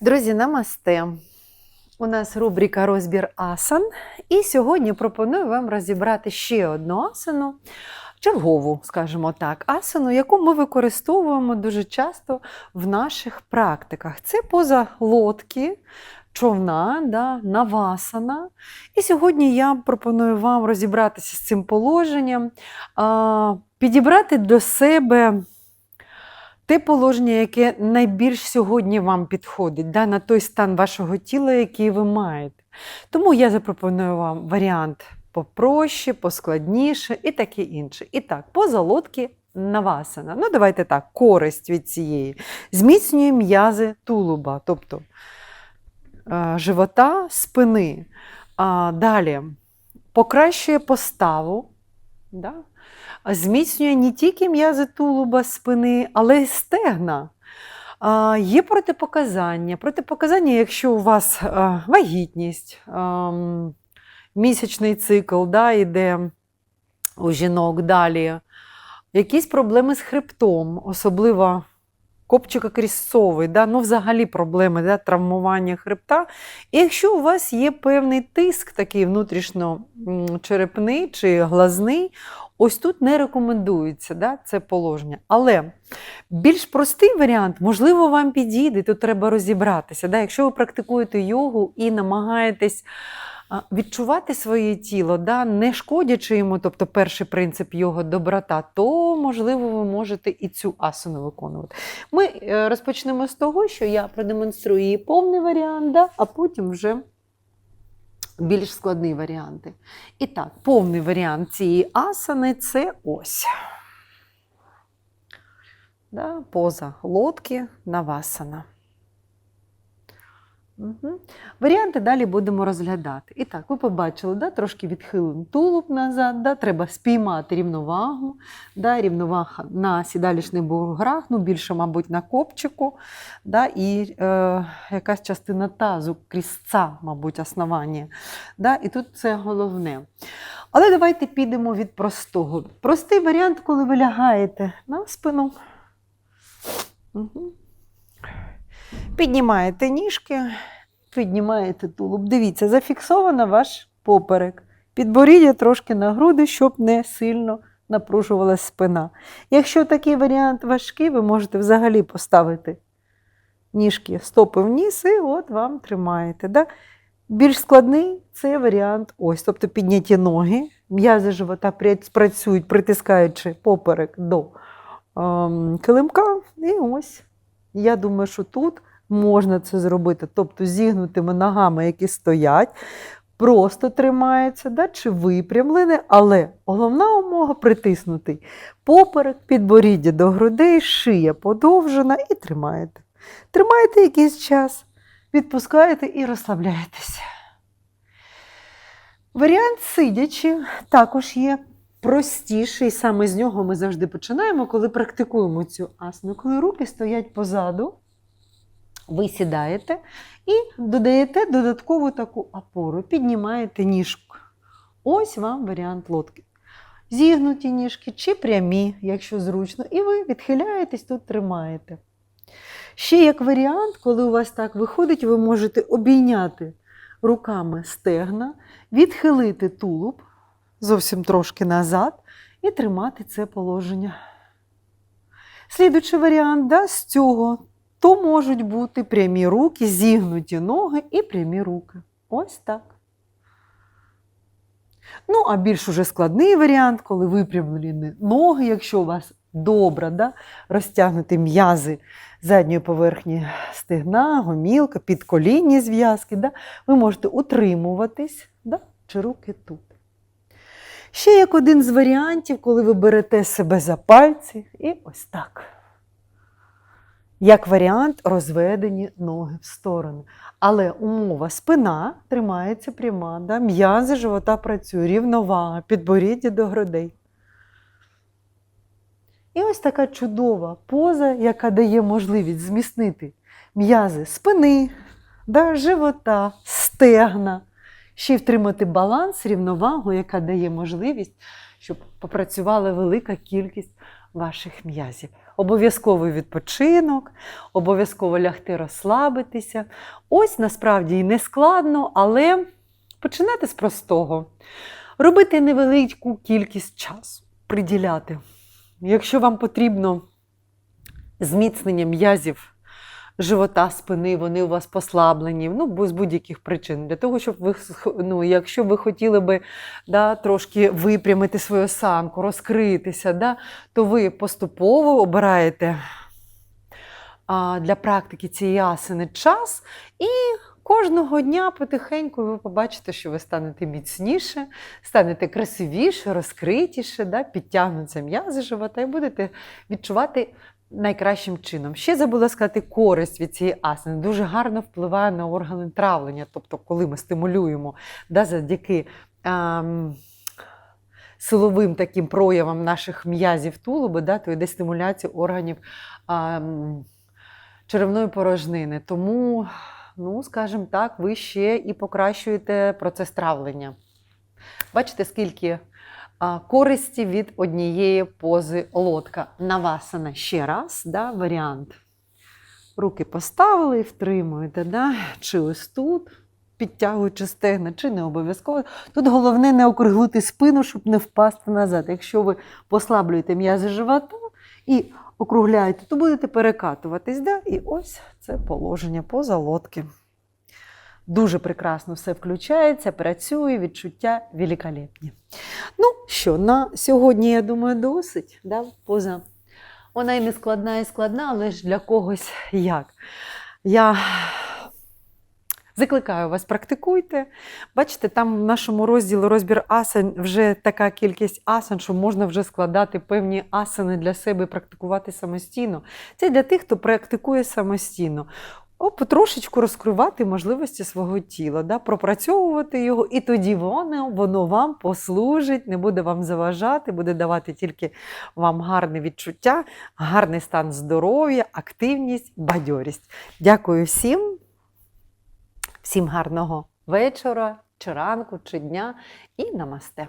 Друзі, намасте! У нас рубрика Розбір асан. І сьогодні пропоную вам розібрати ще одну асану, чергову, скажімо так, асану, яку ми використовуємо дуже часто в наших практиках. Це поза лодки, човна, да, навасана. І сьогодні я пропоную вам розібратися з цим положенням, підібрати до себе те положення, яке найбільш сьогодні вам підходить, да, на той стан вашого тіла, який ви маєте. Тому я запропоную вам варіант попроще, поскладніше і таке інше. І так, поза лодки навасана. Ну, давайте так, користь від цієї. Зміцнює м'язи тулуба, тобто е, живота, спини. А, далі покращує поставу. Да? Зміцнює не тільки м'язи тулуба, спини, але й стегна. Є протипоказання. Протипоказання, якщо у вас а, вагітність, а, місячний цикл да, йде у жінок далі, якісь проблеми з хребтом, особливо копчикокрісцовий, да, ну взагалі проблеми да, травмування хребта. І якщо у вас є певний тиск, такий внутрішньо-черепний чи глазний, ось тут не рекомендується да, це положення. Але більш простий варіант, можливо, вам підійде, тут треба розібратися. Да? Якщо ви практикуєте йогу і намагаєтесь відчувати своє тіло, да, не шкодячи йому, тобто перший принцип його доброта, то, можливо, ви можете і цю асану виконувати. Ми е, розпочнемо з того, що я продемонструю її повний варіант, да, а потім вже більш складні варіанти. І так, повний варіант цієї асани це ось. Да, поза лодки навасана. Угу. Варіанти далі будемо розглядати. І так, ви побачили, да, трошки відхилен тулуб назад, да, треба спіймати рівновагу, да, рівновага на сідалішних буграх, ну більше, мабуть, на копчику, да, і е, якась частина тазу, крізця, мабуть, основання. Да, і тут це головне. Але давайте підемо від простого. Простий варіант, коли ви лягаєте на спину. Угу. Піднімаєте ніжки, піднімаєте тулуб. Дивіться, зафіксовано ваш поперек. Підборіддя трошки на груди, щоб не сильно напружувалась спина. Якщо такий варіант важкий, ви можете взагалі поставити ніжки стопи вниз і от вам тримаєте. Да? Більш складний це варіант ось. Тобто підняті ноги, м'язи живота працюють, притискаючи поперек до ем, килимка. І ось. Я думаю, що тут можна це зробити, тобто зігнутими ногами, які стоять, просто тримаються, да, чи випрямлені, але головна умова притиснутий поперек, підборіддя до грудей, шия подовжена і тримаєте. Тримаєте якийсь час, відпускаєте і розслабляєтеся. Варіант сидячи також є простіший, саме з нього ми завжди починаємо, коли практикуємо цю асану. Коли руки стоять позаду, ви сідаєте і додаєте додаткову таку опору, піднімаєте ніжку. Ось вам варіант лодки. Зігнуті ніжки чи прямі, якщо зручно, і ви відхиляєтесь, тут тримаєте. Ще як варіант, коли у вас так виходить, ви можете обійняти руками стегна, відхилити тулуб зовсім трошки назад і тримати це положення. Слідуючий варіант да, з цього то можуть бути прямі руки, зігнуті ноги і прямі руки. Ось так. Ну, а більш уже складний варіант, коли випрямлені ноги, якщо у вас добре, да, розтягнуті м'язи задньої поверхні стегна, гомілка, підколінні зв'язки, да, ви можете утримуватись да, чи руки тут. Ще як один з варіантів, коли ви берете себе за пальці і ось так. Як варіант, розведені ноги в сторони. Але умова спина тримається пряма, да? м'язи живота працює, рівновага, підборіддя до грудей. І ось така чудова поза, яка дає можливість зміцнити м'язи спини, да? живота, стегна ще й втримати баланс, рівновагу, яка дає можливість, щоб попрацювала велика кількість ваших м'язів. обов'язковий відпочинок, обов'язково лягти розслабитися. Ось насправді і не складно, але починати з простого. Робити невелику кількість часу, приділяти. Якщо вам потрібно зміцнення м'язів живота, спини, вони у вас послаблені, ну, з будь-яких причин. Для того, щоб ви, ну, якщо ви хотіли би да, трошки випрямити свою осанку, розкритися, да, то ви поступово обираєте а, для практики цієї асани час і кожного дня потихеньку ви побачите, що ви станете міцніше, станете красивіше, розкритіше, да, підтягнуться м'язи живота і будете відчувати найкращим чином. Ще забула сказати, користь від цієї асани дуже гарно впливає на органи травлення. Тобто, коли ми стимулюємо да, завдяки ем, силовим таким проявам наших м'язів тулуби, да, то йде стимуляція органів ем, черевної порожнини. Тому, ну, скажімо так, ви ще і покращуєте процес травлення. Бачите, скільки а, користі від однієї пози лодка. Навасана ще раз, да, варіант. Руки поставили і втримуєте, да? чи ось тут, підтягуючи стегна, чи не обов'язково. Тут головне не округлити спину, щоб не впасти назад. Якщо ви послаблюєте м'язи живота і округляєте, то будете перекатуватись. Да? І ось це положення поза лодки. Дуже прекрасно все включається, працює, відчуття великолепні. Ну що, на сьогодні, я думаю, досить. Да? Поза. Вона і не складна, і складна, але ж для когось як. Я закликаю вас, практикуйте. Бачите, там в нашому розділі розбір асан вже така кількість асан, що можна вже складати певні асани для себе і практикувати самостійно. Це для тих, хто практикує самостійно. О, потрошечку розкривати можливості свого тіла, да, пропрацьовувати його, і тоді воно, воно вам послужить, не буде вам заважати, буде давати тільки вам гарне відчуття, гарний стан здоров'я, активність, бадьорість. Дякую всім, всім гарного вечора, чи ранку, чи дня і намасте.